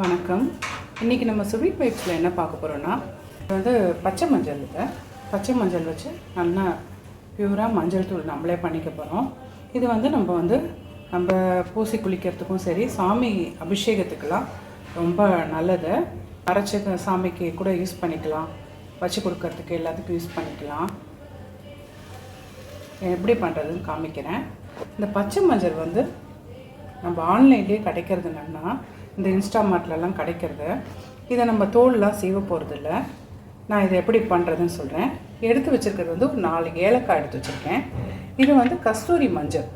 வணக்கம். இன்றைக்கி நம்ம ஸ்வீட் வைப்ஸில் என்ன பார்க்க போகிறோன்னா இது வந்து பச்சை மஞ்சள் இது. பச்சை மஞ்சள் வச்சு நல்லா பியூராக மஞ்சள் தூள் நம்மளே பண்ணிக்க போகிறோம் இது வந்து நம்ம வந்து நம்ம பூசி குளிக்கிறதுக்கும் சரி சாமி அபிஷேகத்துக்கெலாம் ரொம்ப நல்லது. அரைச்ச சாமிக்கு கூட யூஸ் பண்ணிக்கலாம். வச்சு கொடுக்கறதுக்கு எல்லாத்துக்கும் யூஸ் பண்ணிக்கலாம். எப்படி பண்ணுறதுன்னு காமிக்கிறேன். இந்த பச்சை மஞ்சள் வந்து நம்ம ஆன்லைன்லேயே கிடைக்கிறது என்னன்னா இந்த இன்ஸ்டாமார்ட்லலாம் கிடைக்கிறது. இதை நம்ம தோல்லாம் சீவ போகிறதில்ல நான் இதை எப்படி பண்ணுறதுன்னு சொல்கிறேன் எடுத்து வச்சுருக்கிறது வந்து ஒரு நாலு ஏலக்காய் எடுத்து வச்சுருக்கேன். இது வந்து கஸ்தூரி மஞ்சள்.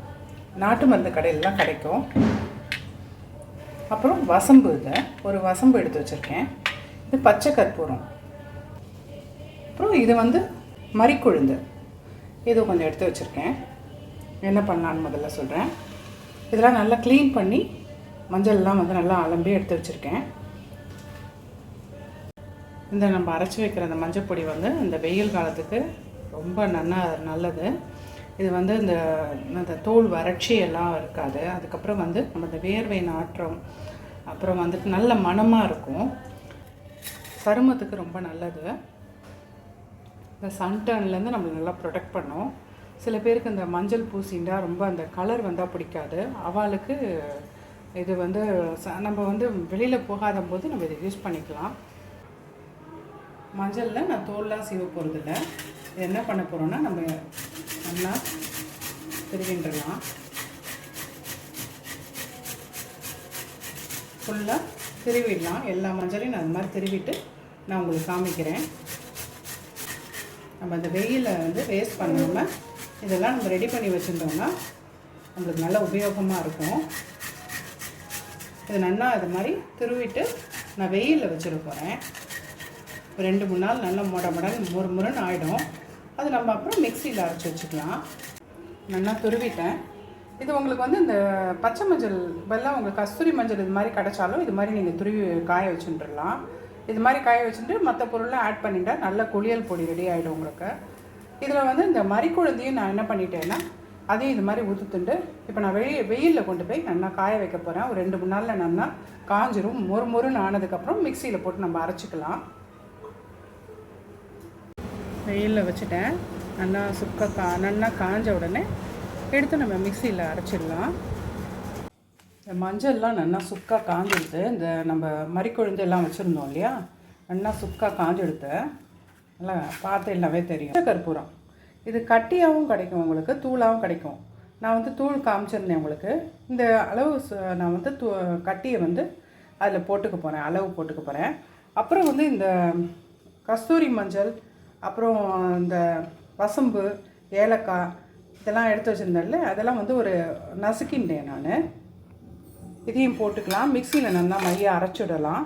நாட்டு மருந்து கடையிலலாம் கிடைக்கும். அப்புறம் வசம்பு இதை. ஒரு வசம்பு எடுத்து வச்சுருக்கேன். இது பச்சை கற்பூரம். அப்புறம் இது வந்து மறிக்குழுந்து. இது கொஞ்சம் எடுத்து வச்சுருக்கேன். என்ன பண்ணலான்னு முதல்ல சொல்கிறேன் இதெல்லாம் நல்லா க்ளீன் பண்ணி மஞ்சள்லாம் வந்து நல்லா அலம்பி எடுத்து வச்சுருக்கேன். இந்த நம்ம அரைச்சி வைக்கிற அந்த மஞ்சள் பொடி வந்து இந்த வெயில் காலத்துக்கு ரொம்ப நன்னா நல்லது. இது வந்து இந்த அந்த தோல் வறட்சி எல்லாம் இருக்காது. அதுக்கப்புறம் வந்து நம்ம இந்த வேர்வை நாற்றம் அப்புறம் வந்துட்டு நல்ல மணமாக இருக்கும். சருமத்துக்கு ரொம்ப நல்லது. இந்த சன்டர்ன்லேருந்து நம்மளை நல்லா ப்ரொடெக்ட் பண்ணும். சில பேருக்கு இந்த மஞ்சள் பூசிண்டா ரொம்ப அந்த கலர் வந்தால் பிடிக்காது. அவளுக்கு இது வந்து நம்ம வந்து வெளியில் போகாத போது நம்ம இதை யூஸ் பண்ணிக்கலாம். மஞ்சளில் நான் தோல்லாம் சீவ போகிறதில்ல என்ன பண்ண போகிறோன்னா நம்ம நல்லா திருவின்றலாம் ஃபுல்லாக திருவிடலாம். எல்லா மஞ்சளையும் நான் அது மாதிரி திருவிட்டு நான் உங்களுக்கு காமிக்கிறேன். நம்ம அந்த வெயிலில் வந்து வேஸ்ட் பண்ணாமல் இதெல்லாம் நம்ம ரெடி பண்ணி வச்சுருந்தோம்னா நம்மளுக்கு நல்ல உபயோகமாக இருக்கும். இது நல்லா இது மாதிரி திருவிட்டு நான் வெயிலில் வச்சுட்டு போகிறேன் ரெண்டு மூணு நாள் நல்லா முட முடன்னு முறு முறுன்னு ஆகிடும் அது நம்ம அப்புறம் மிக்சியில் அரைச்சி வச்சுக்கலாம். நல்லா துருவிட்டேன். இது உங்களுக்கு வந்து இந்த பச்சை மஞ்சள் பதிலாக உங்களுக்கு கஸ்தூரி மஞ்சள் இது மாதிரி கிடைச்சாலும் இது மாதிரி நீங்கள் துருவி காய வச்சுட்டுலாம் இது மாதிரி காய வச்சுட்டு மற்ற பொருள்லாம் ஆட் பண்ணிட்டால் நல்ல குளியல் பொடி ரெடி ஆகிடும் உங்களுக்கு. இதில் வந்து இந்த மறிக்குழுந்தையும் நான் என்ன பண்ணிட்டேன்னா அதையும் இது மாதிரி ஊற்றுத்துண்டு இப்போ நான் வெளியே வெயிலில் கொண்டு போய் நல்லா காய வைக்க போகிறேன் ஒரு ரெண்டு மூணு நாளில் நல்லா காஞ்சிரும். மொறு மொறுன்னு ஆனதுக்கப்புறம் மிக்சியில் போட்டு நம்ம அரைச்சிக்கலாம். வெயிலில் வச்சுட்டேன். நல்லா சுக்க கா நல்லா காஞ்ச உடனே எடுத்து நம்ம மிக்சியில் அரைச்சிடலாம். இந்த மஞ்சள்லாம் நல்லா சுக்காக காஞ்சிடுது இந்த நம்ம மறிக்கொழுந்து எல்லாம் வச்சுருந்தோம் இல்லையா? நல்லா சுக்காக காஞ்செடுத்து நல்லா பார்த்து எல்லாமே தெரியும். கற்பூரம். இது கட்டியாகவும் கிடைக்கும் உங்களுக்கு தூளாகவும் கிடைக்கும். நான் வந்து தூள் காமிச்சிருந்தேன் உங்களுக்கு. இந்த அளவு சு- நான் வந்து தூ கட்டியை வந்து அதில் போட்டுக்க போகிறேன் அளவு போட்டுக்க போகிறேன் அப்புறம் வந்து இந்த கஸ்தூரி மஞ்சள் அப்புறம் இந்த வசம்பு ஏலக்காய் இதெல்லாம் எடுத்து வச்சுருந்தேன்ல அதெல்லாம் வந்து ஒரு நசுக்கின்றேன் நான். இதையும் போட்டுக்கலாம். மிக்சியில் நல்லா மைய அரைச்சிடலாம்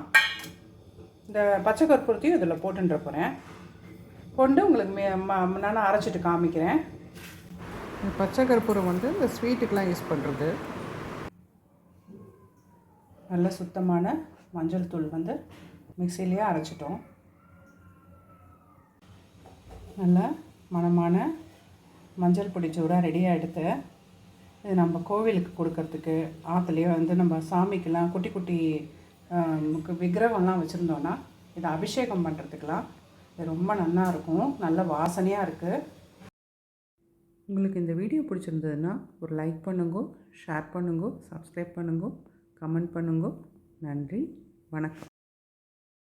இந்த பச்சை கற்பூரத்தையும் இதில் போட்டுன்ற போகிறேன் கொண்டு உங்களுக்கு மே ம- நான் அரைச்சிட்டு காமிக்கிறேன். பச்சை கற்பூரம் வந்து இந்த ஸ்வீட்டுக்கெலாம் யூஸ் பண்ணுறது நல்ல சுத்தமான மஞ்சள் தூள் வந்து மிக்சிலேயே அரைச்சிட்டோம். நல்ல மணமான மஞ்சள் பொடி சூடாக ரெடியாக எடுத்து இது நம்ம கோவிலுக்கு கொடுக்கறதுக்கு ஆற்றுலேயே வந்து நம்ம சாமிக்கெல்லாம் குட்டி குட்டி விக்கிரகம்லாம் வச்சுருந்தோன்னா இதை அபிஷேகம் பண்ணுறதுக்கெலாம் இது ரொம்ப நல்லா இருக்கும். நல்ல வாசனையாக இருக்குது உங்களுக்கு இந்த வீடியோ பிடிச்சிருந்ததுன்னா ஒரு லைக் பண்ணுங்கோ ஷேர் பண்ணுங்க சப்ஸ்கிரைப் பண்ணுங்கோ கமெண்ட் பண்ணுங்கோ. நன்றி வணக்கம்.